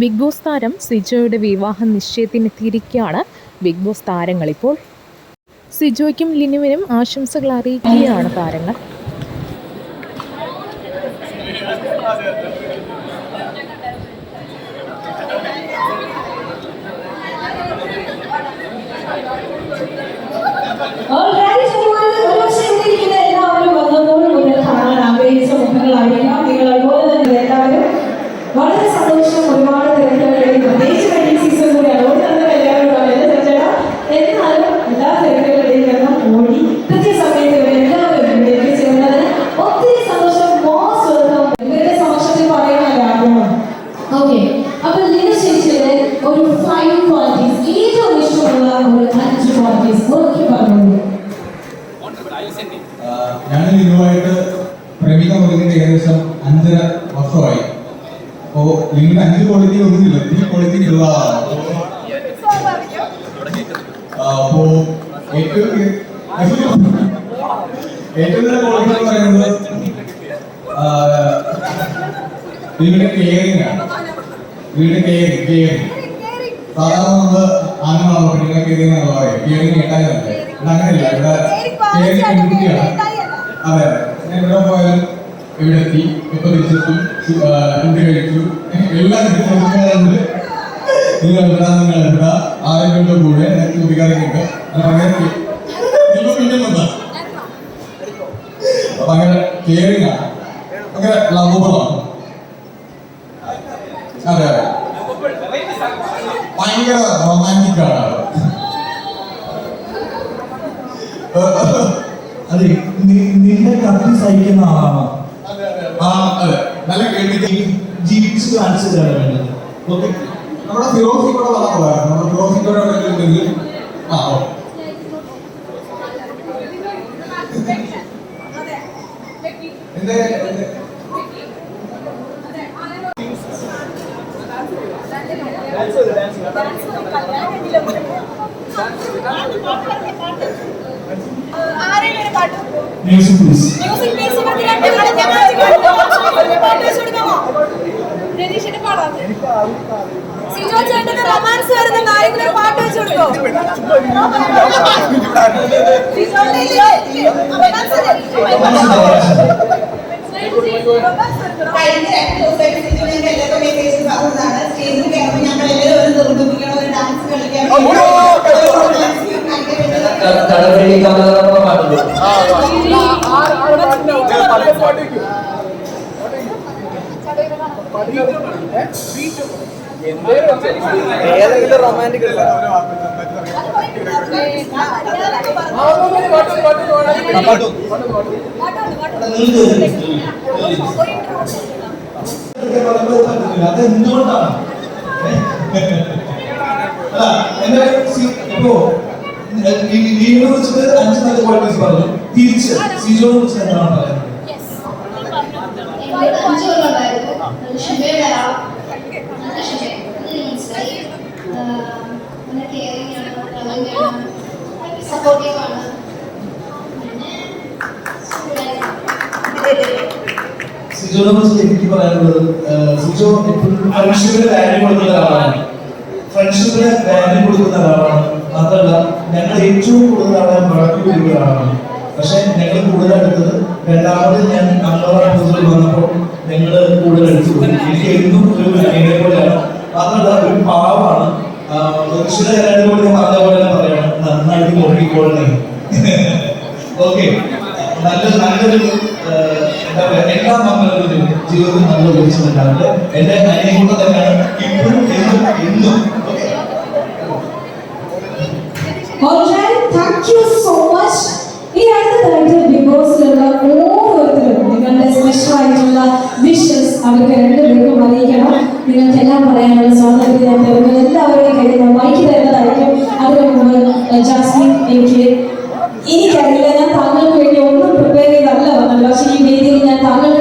Big boss താരം സിജോയുടെ വിവാഹ നിശ്ചയത്തിനെത്തിയിരിക്കുകയാണ് big boss താരങ്ങളിപ്പോൾ സിജോയ്ക്കും ലിനുവിനും ആശംസകൾ അറിയിക്കുകയാണ് താരങ്ങൾ. ഞാൻ ലിനുവായിട്ട് പ്രേമിക്കാൻ തുടങ്ങിയിട്ട് ഏകദേശം അഞ്ചര വർഷമായി. അപ്പോ ലിനുവിന് അഞ്ച് ക്വാളിറ്റി ഒന്നുമില്ല. ഈ ക്വാളിറ്റി ഉള്ളതാണ് അപ്പോ ഏറ്റവും ഏറ്റവും നല്ല ക്വാളിറ്റി എന്ന് പറയുന്നത് ലിനുവിന്റെ കെയറിംഗ് ആണ്. ലിനുവിന്റെ കെയറിംഗ് കെയറിംഗ് സാധാരണ നമ്മൾ ആണുങ്ങളാണോ പെണ്ണുങ്ങളെ കെയറിംഗ് എന്നാണ് പറയുക കെയറിംഗ് കേട്ടാലല്ലേ ഇവിടെ അങ്ങനെയല്ല. ഇവിടെ കെയറിംഗ് പെൺകുട്ടിയാണ്. അതെ അതെ. ഞാൻ ഇവിടെ പോയാലും ഇവിടെ എത്തി ഇപ്പൊ തിരിച്ചെത്തി ഫുഡ് കഴിച്ചു? എല്ലാം തിരിച്ചുണ്ട് നിങ്ങൾ എവിടെ? നിങ്ങൾ എവിടെ? ആരെങ്കിലും കൂടെ ഞാൻ ഇപ്പൊ അപ്പൊ അങ്ങനെ ഭയങ്കര ലവബിൾ ആണ്. അതെ അതെ. ഭയങ്കര റൊമാന്റിക് ആണ്. അതെ നിന്റെ കത്തി സഹിക്കുന്ന ആളാണ്? ആ അതെ. നല്ല കേട്ടിട്ട് ജീവിച്ച് കാണിച്ചു തരാൻ വേണ്ടത് ഓക്കെ. നമ്മുടെ ഫിറോസി കൂടെ വന്നപ്പോഴായിരുന്നു നമ്മുടെ ഫിറോസി കൂടെ ഉണ്ടെങ്കിൽ. ആ ഓ. എന്റെ dance dance dance music please music please ഇവർക്ക് രണ്ടാളെ ഞങ്ങൾ പാട്ട് വെച്ച് കൊടുക്കാമോ? രതീഷിന്റെ പാടാം സിജോ ചേട്ടന് റൊമാൻസ് വരുന്ന ആരെങ്കിലും ഒരു പാട്ട് വെച്ച് കൊടുക്കോ സിജോന്റെ ഇല്ലേ? റൊമാൻസ് കഴിഞ്ഞ രണ്ട് ദിവസമായിട്ട് സിജു ഞങ്ങൾക്ക് എല്ലാവർക്കും മെസ്സേജ് പറഞ്ഞതാണ് സ്റ്റേജിൽ കയറുമ്പോൾ ഞങ്ങൾ എല്ലാവരും നിർബന്ധിക്കണം ഒരു ഡാൻസ് കളിക്കാൻ ഏതെങ്കിലും റൊമാന്റിക് ഉണ്ടോ അത് എന്തുകൊണ്ടാണ് അല്ല എന്റെ സി- ഇപ്പോ ലീവിനെ കുറിച്ചിട്ട് അഞ്ച് നല്ല ക്വാളിറ്റീസ് പറഞ്ഞു തിരിച്ച് സിജോനെ കുറിച്ച് എന്താണ് പറയുന്നത് എന്നോട് അഞ്ചു കൊല്ലമുണ്ടായിരുന്നു നല്ല ക്ഷമയുള്ള ആളാ. നല്ല ക്ഷമ. അത് മനസ്സിലായി. ആഹ് നല്ല caring ആണ്, loving ആണ്, പിന്നെ സിജോനെ കുറിച്ച് എനിക്ക് പറയാനുള്ളത് സിജോ എപ്പോഴും ഫ്രണ്ട്ഷിപ്പിന് വാല്യൂ കൊടുക്കുന്ന ഒരാളാണ്. ഫ്രണ്ട്ഷിപ്പിന് വാല്യൂ കൊടുക്കുന്ന ഒരാളാണ്. മാത്രമല്ല ഞങ്ങൾ ഏറ്റവും കൂടുതൽ ആളെ വഴക്ക് വരുന്ന ഒരാളാണ്. പക്ഷെ ഞങ്ങൾ കൂടുതൽ അടുത്തത് രണ്ടാമത് ഞാൻ അംഗവാടി ഹൗസിൽ വന്നപ്പോൾ ഞങ്ങൾ കൂടുതൽ അടുത്തു എനിക്ക് എന്നും ഒരു അനിയനെ പോലെയാണ്. മാത്രമല്ല ഒരു പാവമാണ്. ദക്ഷിണ നോക്കിക്കോളണേ ഓക്കെ നല്ല നല്ലൊരു എന്താ പറയുക എല്ലാ മക്കളും ജീവിതത്തിൽ നല്ല ഉപയോഗിച്ചിട്ടുണ്ടാവില്ല എന്റെ അനിയൻ തന്നെയാണ് ഇപ്പോഴും എന്നും എന്നും. Alright, thank you so much. ഈ അടുത്തതായിട്ട് ബിഗ് ബോസിലുള്ള ഓരോരുത്തരും നിങ്ങളുടെ സ്പെഷ്യൽ ആയിട്ടുള്ള വിഷസ് അവർക്ക് രണ്ടുപേർക്കും അറിയിക്കണം. നിങ്ങൾക്ക് എല്ലാം പറയാനുള്ള സ്വാതന്ത്ര്യം ഞാൻ തരുന്നു എല്ലാവരുടെയും കയ്യിൽ ഞാൻ മൈക്ക് തരുന്നതായിരിക്കും. അതിനു ജാസ്മിൻ എനിക്ക് എനിക്കറിയില്ല ഞാൻ താങ്കൾക്ക് വേണ്ടി ഒന്നും പ്രിപ്പയർ ചെയ്തല്ല വന്നത് പക്ഷേ ഈ വേദിയിൽ ഞാൻ താങ്കളുടെ